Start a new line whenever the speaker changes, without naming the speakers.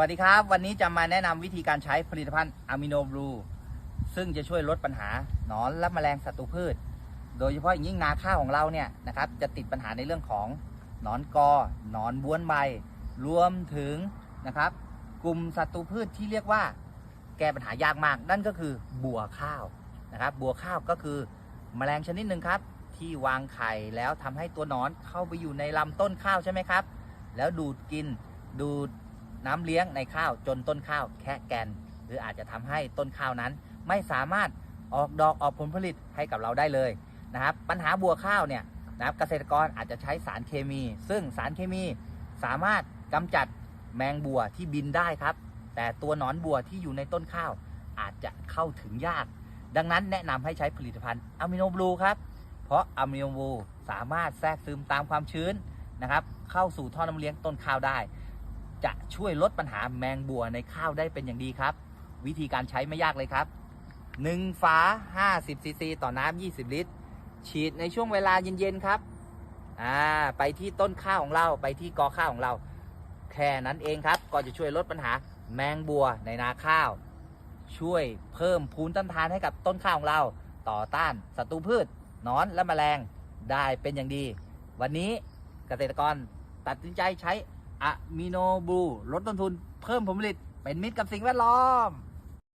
วัสดีครับ วันนี้จะมาแนะนำวิธีการใช้ผลิตภัณฑ์อะมิโนบลูซึ่งจะช่วยลดปัญหาหนอนและแมลงศัตรูพืช โดยเฉพาะอย่างยิ่งนาข้าวของเราเนี่ยนะครับจะติดปัญหาในเรื่องของหนอนกอหนอนบ้วนใบ รวมถึงนะครับ กลุ่มศัตรูพืชที่เรียกว่า แก้ปัญหายากมาก นั่นก็คือบัวข้าวนะครับ บัวข้าวก็คือแมลงชนิดหนึ่งครับ ที่วางไข่แล้วทำให้ตัวหนอนเข้าไปอยู่ในลำต้นข้าวใช่ไหมครับ แล้วดูดกินดูด น้ำเลี้ยงในข้าวจนต้นข้าวแค่แกน หรืออาจจะทำให้ต้นข้าวนั้น ไม่สามารถออกดอกออกผลผลิตให้กับเราได้เลยนะครับ ปัญหาบัวข้าวเนี่ยนะครับเกษตรกรอาจจะใช้สารเคมี ซึ่งสารเคมีสามารถกำจัดแมงบัวที่บินได้ครับ แต่ตัวหนอนบัวที่อยู่ในต้นข้าวอาจจะเข้าถึงยาก ดังนั้นแนะนำให้ใช้ผลิตภัณฑ์อะมิโนบลูครับ เพราะอะมิโนบลูสามารถแทรกซึมตามความชื้นนะครับ เข้าสู่ท่อน้ำเลี้ยงต้นข้าวได้ จะช่วยลดปัญหาแมงบัวในข้าวได้เป็นอย่างดีครับ วิธีการใช้ไม่ยากเลยครับ 1 ฝา 50ซีซีต่อน้ำ20 ลิตร ฉีดในช่วงเวลาเย็นๆครับอ่าไปที่ต้นข้าวของเราไปที่กอข้าวของเรา แค่นั้นเองครับ ก็จะช่วยลดปัญหาแมงบัวในนาข้าว ช่วยเพิ่มภูมิต้านทานให้กับต้นข้าวของเรา ต่อต้านศัตรูพืชนอนและแมลงได้เป็นอย่างดี วันนี้เกษตรกรตัดสินใจใช้ อะมิโนบูลดต้นทุนเพิ่มผลผลิตเป็นมิตรกับสิ่งแวดล้อม